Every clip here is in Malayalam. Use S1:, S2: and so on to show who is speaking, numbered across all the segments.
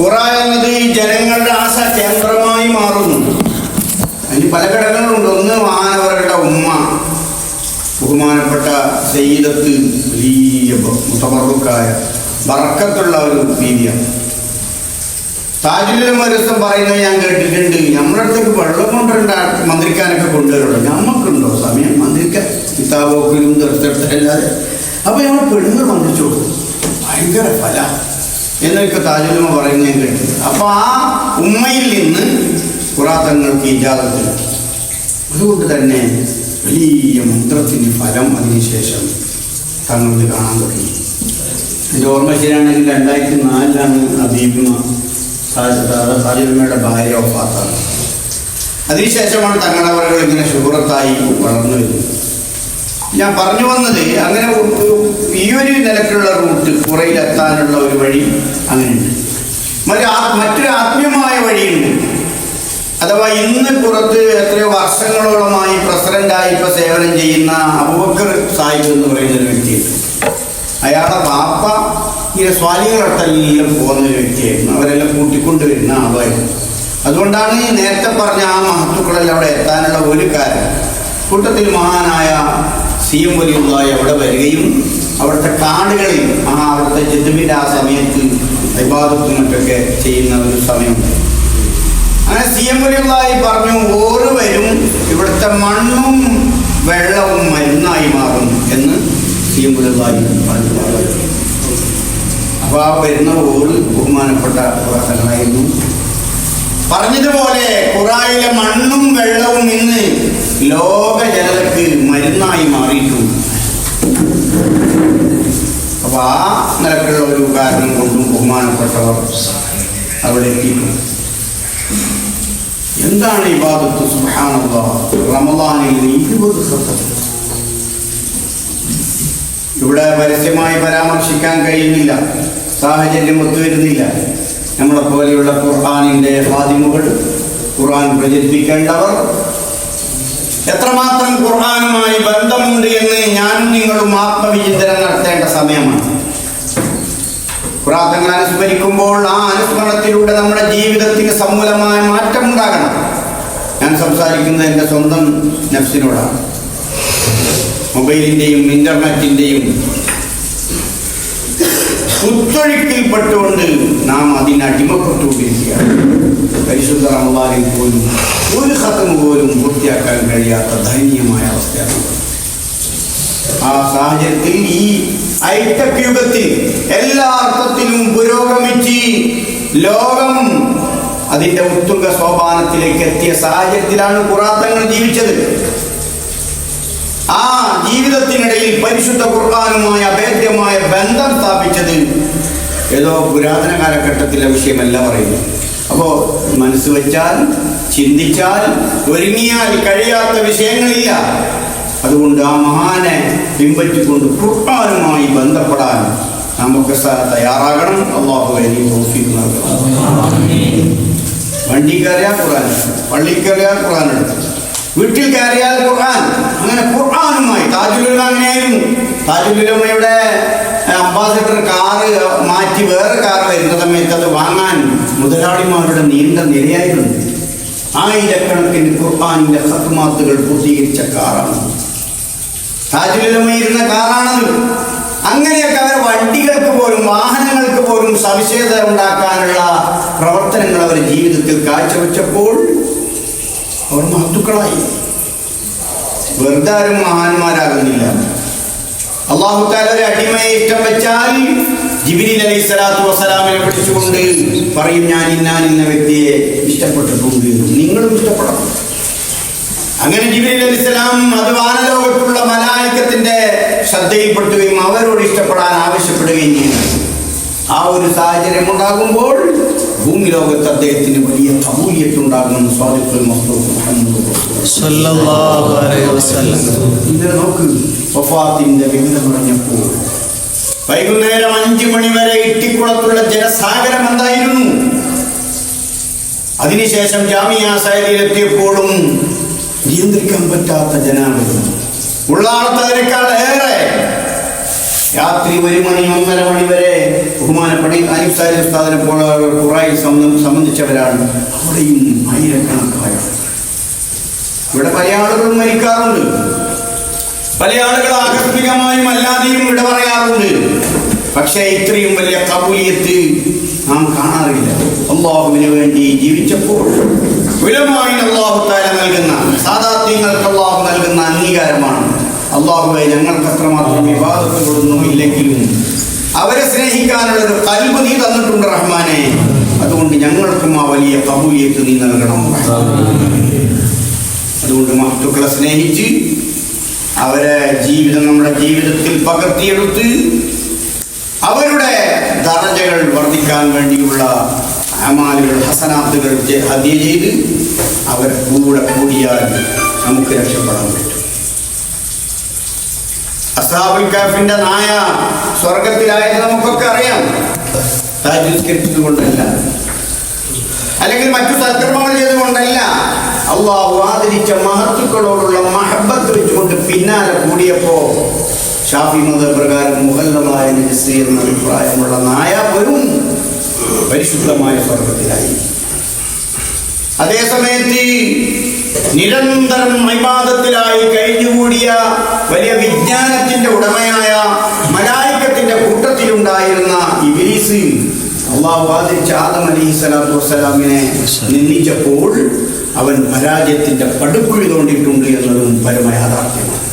S1: ഖുറ എന്നത് ഈ ജനങ്ങളുടെ ആശാ കേന്ദ്രമായി മാറുന്നു. അതിന് പല ഘടകങ്ങളുണ്ട്. ഒന്ന് മഹാനവരുടെ ഉമ്മ. ബഹുമാനപ്പെട്ട സയ്യിദത്ത് വലിയ മുത്തമറുക്കായ വറക്കത്തുള്ള ഒരു രീതിയാണ് താജുലും ഒരു പറയുന്നത് ഞാൻ കേട്ടിട്ടുണ്ട്. നമ്മുടെ അടുത്തേക്ക് വെള്ളം കൊണ്ടുവരേണ്ട മന്ത്രിക്കാനൊക്കെ കൊണ്ടുവരണം നമുക്കുണ്ടോ സമയം? മന്ത്രിക്കാൻ കിതാബോക്കിലും തീർത്തെടുത്തല്ലാതെ അപ്പൊ ഞങ്ങൾ പെണ്ണുങ്ങൾ മന്ത്രിച്ചു കൊടുക്കും. ഭയങ്കര ഫല. എന്നൊക്കെ താജുലമ പറയുന്നുണ്ട് അപ്പൊ ആ ഉമ്മയിൽ നിന്ന് കുറാത്തങ്ങൾക്ക് ഇജാതത്തിൽ അതുകൊണ്ട് തന്നെ വലിയ മന്ത്രത്തിന് ഫലം അതിനുശേഷം തങ്ങൾക്ക് കാണാൻ തുടങ്ങി. എന്റെ ഓർമ്മ ശരിയാണെങ്കിൽ രണ്ടായിരത്തി നാലിലാണ് അബീബിമ താജുലമയുടെ ഭാര്യ ഒപ്പാത്താണ് അതിനുശേഷമാണ് തങ്ങളവരുടെ ഇങ്ങനെ ശുഭ്രത്തായി വളർന്നു വരുന്നത്. ഞാൻ പറഞ്ഞു വന്നത് അങ്ങനെ ഈ ഒരു നിലക്കുള്ള റൂട്ട് കുറയിലെത്താനുള്ള ഒരു വഴി അങ്ങനെയുണ്ട്. മറ്റു മറ്റൊരു ആത്മീയമായ വഴിയുണ്ട്. അഥവാ ഇന്ന് പുറത്ത് എത്രയോ വർഷങ്ങളോളമായി പ്രസിഡന്റായി ഇപ്പൊ സേവനം ചെയ്യുന്ന അബൂബക്കർ സാഹിബ് എന്ന് പറയുന്ന ഒരു വ്യക്തിയുണ്ട്. അയാളുടെ പാപ്പ ഈ സ്വാലികളെല്ലാം പോകുന്ന ഒരു വ്യക്തിയായിരുന്നു. അവരെല്ലാം കൂട്ടിക്കൊണ്ടുവരുന്ന ആളായിരുന്നു. അതുകൊണ്ടാണ് ഈ നേരത്തെ പറഞ്ഞ ആ മഹത്തുക്കളെല്ലാം അവിടെ എത്താനുള്ള ഒരു കാര്യം കൂട്ടത്തിൽ മഹാനായ സി എം വലിയുള്ളതായി അവിടെ വരികയും അവിടുത്തെ കാടുകളിൽ ആ അവിടുത്തെ ജിദ്മിന്റെ ആ സമയത്ത് വിവാദത്തും ചെയ്യുന്ന ഒരു സമയമുണ്ട്. അങ്ങനെ സി എം വലിയുള്ളതായി പറഞ്ഞു ഓരോവരും ഇവിടുത്തെ മണ്ണും വെള്ളവും മരുന്നായി മാറും എന്ന് സി എം പറഞ്ഞു. അപ്പോൾ ആ വരുന്ന ഓറ് ബഹുമാനപ്പെട്ട പ്രവർത്തനങ്ങളായിരുന്നു പറഞ്ഞതുപോലെ കുറായിലെ മണ്ണും വെള്ളവും ഇന്ന് ലോക ജനതയ്ക്ക് മരുന്നായി മാറിയിട്ടുണ്ട്. അപ്പൊ ആ നിലക്കുള്ള ഒരു കാരണം കൊണ്ടും ബഹുമാനപ്പെട്ടവർ അവിടെ എത്തിയിട്ടുണ്ട്. എന്താണ് ഇബാദത്ത്? ഭാഗത്ത് റമദാനിൽ ഇരുപത് ഇവിടെ പരസ്യമായി പരാമർശിക്കാൻ കഴിയുന്നില്ല. സാഹചര്യം ഒത്തുവരുന്നില്ല. നമ്മളെ പോലെയുള്ള ഖുർആാനിന്റെ ഫാദിമുകൾ ഖുർആൻ പ്രചരിപ്പിക്കേണ്ടവർ എത്രമാത്രം ഖുർആാനുമായി ബന്ധമുണ്ട് എന്ന് ഞാൻ നിങ്ങളും ആത്മവിചിന്തനം നടത്തേണ്ട സമയമാണ്. ഖുറാത്തങ്ങൾ അനുസ്മരിക്കുമ്പോൾ ആ അനുസ്മരണത്തിലൂടെ നമ്മുടെ ജീവിതത്തിന് സമൂലമായ മാറ്റം ഉണ്ടാകണം ഞാൻ സംസാരിക്കുന്നത് എന്റെ സ്വന്തം നഫ്സിനോടാണ്. മൊബൈലിന്റെയും ഇന്റർനെറ്റിന്റെയും കുത്തൊഴുക്കിൽപ്പെട്ടുകൊണ്ട് നാം അതിനടിമപ്പെട്ടുകൊണ്ടിരിക്കുകയാണ് പരിശുദ്ധ റമദാനിൽ പോലും ഒരു ഹത്തം പോലും പൂർത്തിയാക്കാൻ കഴിയാത്ത ദയനീയമായ അവസ്ഥയാണ്. ആ സാഹചര്യത്തിൽ ഈ ഹൈടെക് യുഗത്തിൽ എല്ലാ അർത്ഥത്തിലും പുരോഗമിച്ച് ലോകം അതിന്റെ ഉത്തുംഗ സോപാനത്തിലേക്ക് എത്തിയ സാഹചര്യത്തിലാണ് ഖുറാത്തങ്ങൾ ജീവിച്ചത്. ആ ജീവിതത്തിനിടയിൽ പരിശുദ്ധ ഖുർആാനുമായി അഭേദ്യമായ ബന്ധം സ്ഥാപിച്ചത് ഏതോ പുരാതന കാലഘട്ടത്തിലെ വിഷയമല്ല പറയുന്നു അപ്പോൾ മനസ്സ് വെച്ചാൽ ചിന്തിച്ചാൽ ഒരുങ്ങിയാൽ കഴിയാത്ത വിഷയങ്ങളില്ല. അതുകൊണ്ട് ആ മഹാനെ പിൻപറ്റിക്കൊണ്ട് ഖുർആാനുമായി ബന്ധപ്പെടാൻ നമുക്ക് തയ്യാറാകണം. അള്ളാഹു എനിക്ക് തോഫീക്ക് നൽകണം. വണ്ടി കയറിയാൽ ഖുർആൻ പള്ളി കയറിയാൽ ഖുർആൻ വീട്ടിൽ കയറിയാൽ ഖുർആൻ. അങ്ങനെ ഖുർആനുമായി താജുലുലമ അങ്ങനെയായിരുന്നു. താജുലുലമയുടെ അംബാസിഡർ കാറ് മാറ്റി വേറെ കാർ വരുന്ന സമയത്ത് അത് വാങ്ങാൻ മുതലാളിമാരുടെ നീണ്ട നിരയായിരുന്നു. ആയിരക്കണക്കിന് ഖുർആാനിന്റെ ഹത്തുമാത്തുകൾ പൂർത്തീകരിച്ച കാറാണ് താജുലമയിരുന്ന കാറാണത് അങ്ങനെയൊക്കെ അവർ വണ്ടികൾക്ക് പോലും വാഹനങ്ങൾക്ക് പോലും സവിശേഷത ഉണ്ടാക്കാനുള്ള പ്രവർത്തനങ്ങൾ അവർ ജീവിതത്തിൽ കാഴ്ചവെച്ചപ്പോൾ അവർ മഹത്തുക്കളായി. വെറുതെ ആരും മഹാന്മാരാകുന്നില്ല. അള്ളാഹു താലൊരു അടിമയെ ഇഷ്ടം വെച്ചാൽ ജിബിരിൽ അലൈഹി സ്വലാത്തു വസ്സലാമിനെ പിടിച്ചുകൊണ്ട് പറയും ഞാൻ ഇന്നാൻ ഇന്ന വ്യക്തിയെ ഇഷ്ടപ്പെട്ടിട്ടുണ്ട്. നിങ്ങളും ഇഷ്ടപ്പെടണം. അങ്ങനെ ജിബിരിൽ അലൈഹി സ്വലാം അത് വാനലോകത്തുള്ള മലായക്കത്തിന്റെ ശ്രദ്ധയിൽപ്പെടുത്തുകയും അവരോട് ഇഷ്ടപ്പെടാൻ ആവശ്യപ്പെടുകയും ചെയ്യുന്നു. ആ ഒരു സാഹചര്യം ഉണ്ടാകുമ്പോൾ ഭൂമി ലോകത്ത് അദ്ദേഹത്തിന് വലിയ കബൂലിയത്തുണ്ടാകുമെന്ന് സ്വാദിഖുൽ ഇത് നോക്ക് വഫാത്തിന്റെ വിവിധ പറഞ്ഞപ്പോൾ വൈകുന്നേരം അഞ്ചു മണി വരെ ഇട്ടിക്കുളത്തുള്ള ജനസാഗരം എന്തായിരുന്നു? അതിനുശേഷം ജാമിയ സൈലിയിലെത്തിയപ്പോഴും നിയന്ത്രിക്കാൻ പറ്റാത്ത ജനാവലി ഉള്ളാളത്തതിനേക്കാൾ ഏറെ. രാത്രി ഒരു മണി ഒന്നര മണി വരെ ബഹുമാനപ്പെട്ട അനിസാരി ഉസ്താദിനെ പോലെ ഖുറായി സംബന്ധിച്ചവരാണ് അവിടെയും ആയിരക്കണക്കായ ഇവിടെ പല ആളുകളും മരിക്കാറുണ്ട്. പല ആളുകൾ ആകസ്മികമായും അല്ലാതെയും ഇവിടെ പറയാറുണ്ട്. പക്ഷേ ഇത്രയും വലിയ കബൂലിയത്ത് നാം കാണാറില്ല. അള്ളാഹുവിന് വേണ്ടി ജീവിച്ചപ്പോൾ വിലമായി അള്ളാഹു താല നൽകുന്ന സാധാത്യങ്ങൾക്ക് അള്ളാഹു നൽകുന്ന അംഗീകാരമാണ്. അള്ളാഹുവെ ഞങ്ങൾക്ക് അത്രമാത്രം വിവാദത്ത് കൊടുന്നു ഇല്ലെങ്കിലും അവരെ സ്നേഹിക്കാനുള്ള ഒരു കൽവ് നീ തന്നിട്ടുണ്ട് റഹ്മാനെ. അതുകൊണ്ട് ഞങ്ങൾക്കും ആ വലിയ കബൂലിയത്ത് നീ നൽകണം. അതുകൊണ്ട് മഹത്തുക്കളെ സ്നേഹിച്ച് അവരെ ജീവിതം നമ്മുടെ ജീവിതത്തിൽ പകർത്തിയെടുത്ത് അവരുടെ ദറജകൾ വർദ്ധിക്കാൻ വേണ്ടിയുള്ള അമാലുകൾ ഹസനാത്തുകൾ ചെയ്ത് അവർ കൂടെ കൂടിയാൽ നമുക്ക് രക്ഷപ്പെടാൻ പറ്റും. അസാബുൽ കാഫിന്റെ നായ സ്വർഗത്തിലായത് നമുക്കൊക്കെ അറിയാം. താജുസ്കരിച്ചത് കൊണ്ടല്ല അല്ലെങ്കിൽ മറ്റു സൽക്കർമ്മങ്ങൾ ചെയ്തുകൊണ്ടല്ല. അള്ളാഹു ആദരിച്ച മഹത്തുക്കളോടുള്ള മഹബത്ത് വെച്ചുകൊണ്ട് പിന്നാലെ കൂടിയപ്പോ ഷാഫി മത പ്രകാരം മുഹല്ലമായ നജസ് എന്ന അഭിപ്രായമുള്ള നായ വരും പരിശുദ്ധമായ സ്വർഗത്തിലായി. അതേ സമയത്ത് നിരന്തരം വിവാദത്തിലായി കഴിഞ്ഞുകൂടിയ വലിയ വിജ്ഞാനത്തിന്റെ ഉടമയായ മലായിക്കത്തിന്റെ കൂട്ടത്തിലുണ്ടായിരുന്ന ഇബിലീസ് അള്ളാഹു ആദരിച്ച ആദം അലി സ്വലാത്തു വസ്സലാമിനെ നിന്ദിച്ചപ്പോൾ അവൻ പരാജയത്തിന്റെ പടുക്കുഴി തോണ്ടിയിട്ടുണ്ട് എന്നതും പരമ യാഥാർത്ഥ്യമാണ്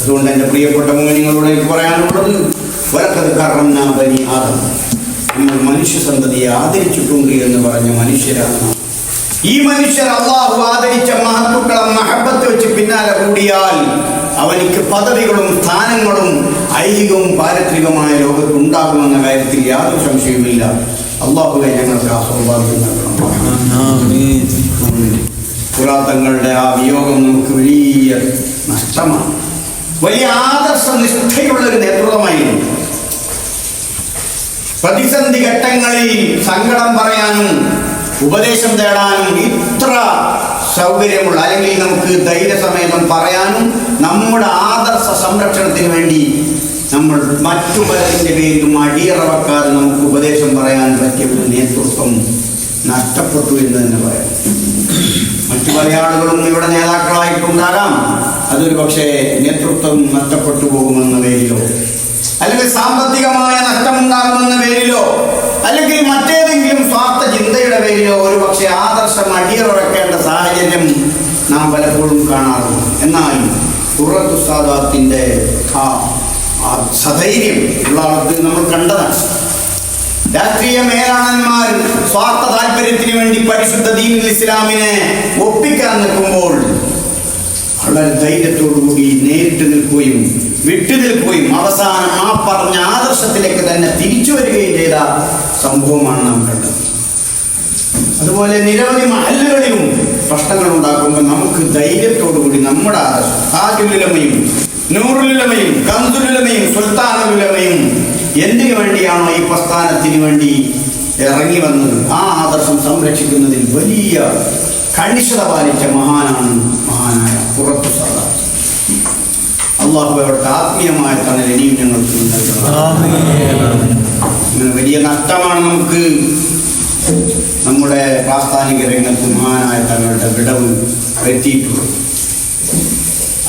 S1: അതുകൊണ്ട് എന്റെ പ്രിയപ്പെട്ട മോനിങ്ങളോട് എനിക്ക് പറയാനുള്ളത് വരക്കത് കാരണം ബനി ആദം നമ്മൾ മനുഷ്യ സന്തതിയെ ആദരിച്ചിട്ടുണ്ട് എന്ന് പറഞ്ഞ മനുഷ്യരാണ്. ഈ മനുഷ്യർ അള്ളാഹു ആദരിച്ച മഹത്തുക്കളെ മഹബത്ത് വെച്ച് പിന്നാലെ കൂടിയാൽ അവനിക്ക് പദവികളും സ്ഥാനങ്ങളും ഐഹികവും പാരത്രികമായ ലോകത്ത് ഉണ്ടാകുമെന്ന കാര്യത്തിൽ യാതൊരു സംശയവുമില്ല. അള്ളാഹുവെ ഞങ്ങൾക്ക് ആ നൽകണം പുരാതങ്ങളുടെ ആ വിയോഗം നമുക്ക് വലിയ നഷ്ടമാണ്. വലിയ ആദർശ നിഷ്ഠയുള്ള ഒരു നേതൃത്വമായിരുന്നു. പ്രതിസന്ധി ഘട്ടങ്ങളിൽ സങ്കടം പറയാനും ഉപദേശം തേടാനും ഇത്ര സൗകര്യമുള്ള അല്ലെങ്കിൽ നമുക്ക് ധൈര്യസമേതം പറയാനും നമ്മുടെ ആദർശ സംരക്ഷണത്തിന് വേണ്ടി നമ്മൾ മറ്റു പലതിന്റെ പേരിലും അടിയറ വെക്കാതെ നമുക്ക് ഉപദേശം പറയാൻ പറ്റിയ ഒരു നേതൃത്വം നഷ്ടപ്പെട്ടു എന്ന് തന്നെ പറയാം. മറ്റു പല ആളുകളും ഇവിടെ നേതാക്കളായിട്ടുണ്ടാകാം. അതൊരു പക്ഷേ നേതൃത്വം നഷ്ടപ്പെട്ടു പോകുമെന്ന പേരിലോ അല്ലെങ്കിൽ സാമ്പത്തികമായ നഷ്ടമുണ്ടാകുമെന്ന പേരിലോ അല്ലെങ്കിൽ മറ്റേതെങ്കിലും സ്വാർത്ഥ ചിന്തയുടെ പേരിലോ ഒരു പക്ഷെ ആദർശം അടിയറുറക്കേണ്ട സാഹചര്യം നാം പലപ്പോഴും കാണാറുണ്ട്. എന്നാൽ കുറത്തു സാദാത്തിന്റെ ആ സധൈര്യം ഉള്ള നമ്മൾ കണ്ടതാണ്. രാഷ്ട്രീയ മേലാണന്മാർ സ്വാർത്ഥ താല്പര്യത്തിന് വേണ്ടി പരിശുദ്ധ ദീൻ ഇസ്ലാമിനെ ഒപ്പിക്കാൻ നിൽക്കുമ്പോൾ വളരെ ധൈര്യത്തോടുകൂടി നേരിട്ട് നിൽക്കുകയും വിട്ടു നിൽക്കുകയും അവസാനം ആ പറഞ്ഞ തന്നെ തിരിച്ചു വരികയും ചെയ്ത സംഭവമാണ് നാം കണ്ടത്. അതുപോലെ നിരവധി മഹല്ലുകളിലും പ്രശ്നങ്ങൾ ഉണ്ടാക്കുമ്പോൾ നമുക്ക് ധൈര്യത്തോടുകൂടി നമ്മുടെ ആദർശം താജുലുലമയും നൂറുലുലമയും കന്തുലുലമയും സുൽത്താനുലുലമയും എന്തിനു വേണ്ടിയാണോ ഈ പ്രസ്ഥാനത്തിന് വേണ്ടി ഇറങ്ങി വന്നത്? ആ ആദർശം സംരക്ഷിക്കുന്നതിൽ വലിയ കണിശത പാലിച്ച മഹാനാണ് മഹാനായ പുറത്തു സാധാ അള്ളാഹു അവർക്ക് ആത്മീയമായ തണൽ ഇനിയും ഞങ്ങൾക്ക് ഇങ്ങനെ വലിയ നഷ്ടമാണ് നമുക്ക് നമ്മുടെ പ്രാസ്ഥാനിക രംഗത്ത് മഹാനായ തങ്ങളുടെ വിടവ് വരുത്തിയിട്ടുള്ളത്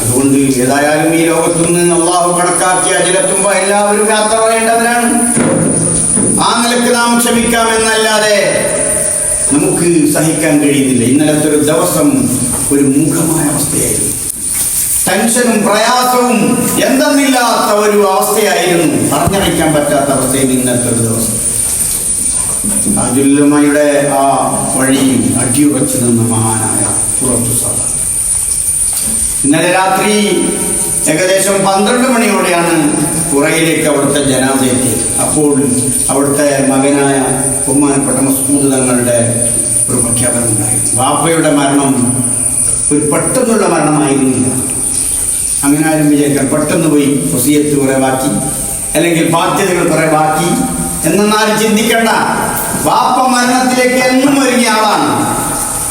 S1: അതുകൊണ്ട് ഏതായാലും ഈ ലോകത്തുനിന്ന് അള്ളാഹു കണക്കാക്കിയ അജിലെത്തുമ്പോൾ എല്ലാവരും യാത്ര പറയേണ്ടവരാണ്. ആ നിലയ്ക്ക് നാം ക്ഷമിക്കാമെന്നല്ലാതെ നമുക്ക് സഹിക്കാൻ കഴിയുന്നില്ല. ഇന്നലത്തെ ഒരു ദിവസം ഒരു മൂഖമായ അവസ്ഥയായിരുന്നു. ടെൻഷനും പ്രയാസവും എന്തെന്നില്ലാത്ത ഒരു അവസ്ഥയായിരുന്നു. അറിഞ്ഞറിയിക്കാൻ പറ്റാത്ത അവസ്ഥയിൽ ഇന്നത്തെ ദിവസം. അജുല്ലമ്മയുടെ ആ വഴിയിൽ അടിയുറച്ചു നിന്ന മഹാനായ പുറത്തു സാധാ. ഇന്നലെ രാത്രി ഏകദേശം പന്ത്രണ്ട് മണിയോടെയാണ് കുറയിലേക്ക് അവിടുത്തെ ജനാസ എത്തിയത്. അപ്പോൾ അവിടുത്തെ മകനായ ബഹുമാനപ്പെട്ട മസ്കൂദ് തങ്ങളുടെ ഒരു പ്രഖ്യാപനം ഉണ്ടായിരുന്നു ബാപ്പയുടെ മരണം ഒരു പെട്ടെന്നുള്ള മരണമായിരുന്നില്ല. അങ്ങനെ ആരും വിചാരിക്കാൻ പെട്ടെന്ന് പോയി ഹൊസിയത്ത് കുറെ ബാക്കി. അല്ലെങ്കിൽ ബാധ്യതകൾ കുറെ ബാക്കി. എന്നാലും ചിന്തിക്കണ്ട. വാപ്പ മരണത്തിലേക്ക് എന്നും ഒരുങ്ങിയ ആളാണ്.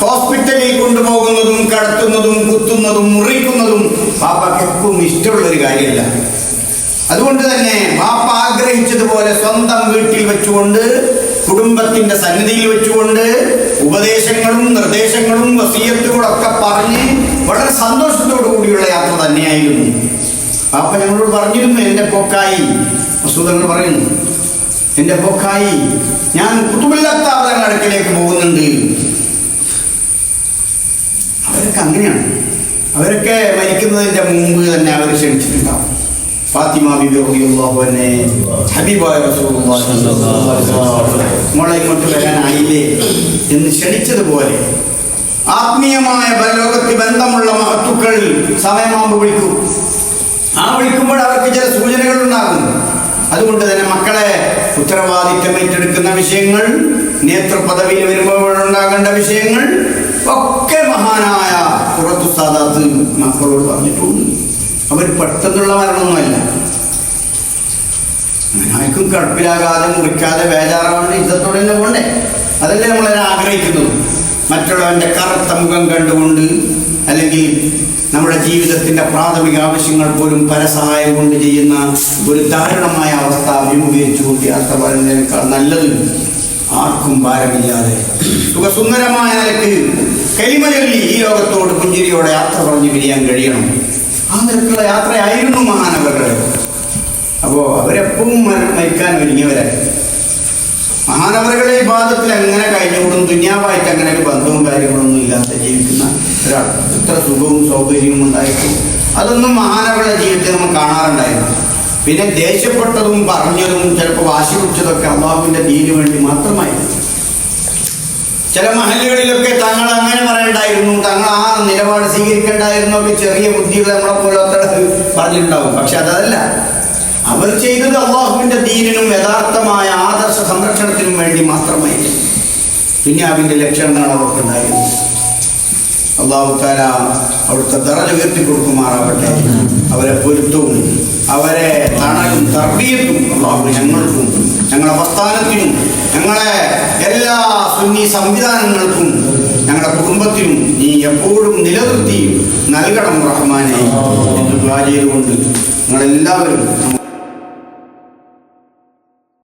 S1: ഹോസ്പിറ്റലിൽ കൊണ്ടുപോകുന്നതും കടത്തുന്നതും കുത്തുന്നതും മുറിക്കുന്നതും പാപ്പയ്ക്ക് എപ്പോഴും ഇഷ്ടമുള്ള ഒരു കാര്യമല്ല. അതുകൊണ്ട് തന്നെ പാപ്പ ആഗ്രഹിച്ചതുപോലെ സ്വന്തം വീട്ടിൽ വെച്ചുകൊണ്ട് കുടുംബത്തിന്റെ സന്നിധിയിൽ വെച്ചുകൊണ്ട് ഉപദേശങ്ങളും നിർദ്ദേശങ്ങളും വസീയത്തുകളൊക്കെ പറഞ്ഞ് വളരെ സന്തോഷത്തോടു കൂടിയുള്ള യാത്ര തന്നെയായിരുന്നു. അപ്പൊ ഞങ്ങളോട് പറഞ്ഞിരുന്നു എന്റെ പൊക്കായി. വസൂതങ്ങൾ പറയുന്നു എന്റെ പൊക്കായി. ഞാൻ കുത്തുബില്ലാത്ത അടുക്കിലേക്ക് പോകുന്നുണ്ട്. അവരൊക്കെ അങ്ങനെയാണ്. അവരൊക്കെ മരിക്കുന്നതിന്റെ മുമ്പ് തന്നെ അവർ ക്ഷണിച്ചിട്ടുണ്ടാവും. ഫാത്തിമ ബിബി റസൂലുള്ളാഹി അലൈഹി മോളെ ഇങ്ങോട്ട് വരാനായില്ലേ? എന്ന് ക്ഷണിച്ചതുപോലെ ആത്മീയമായ ലോകത്ത് ബന്ധമുള്ള മഹത്തുക്കൾ സമയമാകുമ്പോൾ വിളിക്കും. ആ വിളിക്കുമ്പോൾ അവർക്ക് ചില സൂചനകൾ ഉണ്ടാകും. അതുകൊണ്ട് തന്നെ മക്കളെ ഉത്തരവാദിത്തം ഏറ്റെടുക്കുന്ന വിഷയങ്ങൾ നേതൃപദവിയിൽ വരുമ്പോൾ ഉണ്ടാകേണ്ട വിഷയങ്ങൾ ഒക്കെ മഹാനായ പുറത്തു സാദാത്ത് മക്കളോട് പറഞ്ഞിട്ടുണ്ട്. അവർ പെട്ടെന്നുള്ള മരണമൊന്നുമല്ല. അങ്ങനെ ആർക്കും കടുപ്പിലാകാതെ മുറിക്കാതെ ബേജാറാവേണ്ട ഇതത്തോടെ തന്നെ പോണ്ടേ? അതല്ലേ നമ്മളതിനെ ആഗ്രഹിക്കുന്നത്? മറ്റുള്ളവന്റെ കറുത്ത മുഖം കണ്ടുകൊണ്ട് അല്ലെങ്കിൽ നമ്മുടെ ജീവിതത്തിന്റെ പ്രാഥമിക ആവശ്യങ്ങൾ പോലും പരസഹായം കൊണ്ട് ചെയ്യുന്ന ഒരു ദാരുണമായ അവസ്ഥ അഭിമുഖീകരിച്ചുകൊണ്ട് യാത്ര പറയുന്നതിനേക്കാൾ നല്ലത് ആർക്കും ഭാരമില്ലാതെ. സുഖസുന്ദരമായ നിലയ്ക്ക് ചൊല്ലി ഈ ലോകത്തോട് പുഞ്ചിരിയോടെ യാത്ര പറഞ്ഞു പിരിയാൻ കഴിയണം. ആ നിലക്കുള്ള യാത്രയായിരുന്നു മഹാനവരുടെ അപ്പോൾ അവരെപ്പോഴും മര- മരിക്കാൻ ഒരുങ്ങിയവരായി. മഹാനവറുകളെ ഈ അങ്ങനെ എങ്ങനെ കഴിഞ്ഞുകൂടും ദുന്യാവായിട്ട് അങ്ങനെ ഒരു ബന്ധവും കാര്യങ്ങളൊന്നും ഇല്ലാതെ ജീവിക്കുന്ന ഒരാൾ. എത്ര സുഖവും സൗകര്യവും ഉണ്ടായിട്ടും അതൊന്നും മഹാനവരുടെ ജീവിതത്തിൽ നമ്മൾ കാണാറുണ്ടായിരുന്നു പിന്നെ ദേഷ്യപ്പെട്ടതും പറഞ്ഞതും ചിലപ്പോൾ വാശി പിടിച്ചതൊക്കെ അള്ളാഹുവിന്റെ ദീനു വേണ്ടി മാത്രമായിരുന്നു. ചില മഹലുകളിലൊക്കെ തങ്ങൾ അങ്ങനെ പറയണ്ടായിരുന്നു തങ്ങൾ ആ നിലപാട് സ്വീകരിക്കേണ്ടായിരുന്നു ഒക്കെ ചെറിയ ബുദ്ധികൾ നമ്മളെ പോലത്തെ പറഞ്ഞിട്ടുണ്ടാവും. പക്ഷെ അതല്ല. അവർ ചെയ്തത് അള്ളാഹുവിന്റെ ദീനിനും യഥാർത്ഥമായ ആദർശ സംരക്ഷണത്തിനും വേണ്ടി മാത്രമായിരുന്നു. പിന്നെ അവന്റെ ലക്ഷ്യം എന്താണ് അവർക്കുണ്ടായിരുന്നു അള്ളാഹു താല അവിടുത്തെ ദറജ ഉയർത്തി കൊടുക്കുമാറാവട്ടെ അവരെ പൊരുത്തവും അവരെ തണലും തർബീയത്തും അള്ളാഹു ഞങ്ങൾക്കും ഞങ്ങളുടെ പ്രസ്ഥാനത്തിനും ഞങ്ങളെ എല്ലാ സുന്നി സംവിധാനങ്ങൾക്കും ഞങ്ങളുടെ കുടുംബത്തിനും നീ എപ്പോഴും നിലനിർത്തി നൽകണം റഹ്മാനെ എന്ന് ദ്വാ നിങ്ങളെല്ലാവരും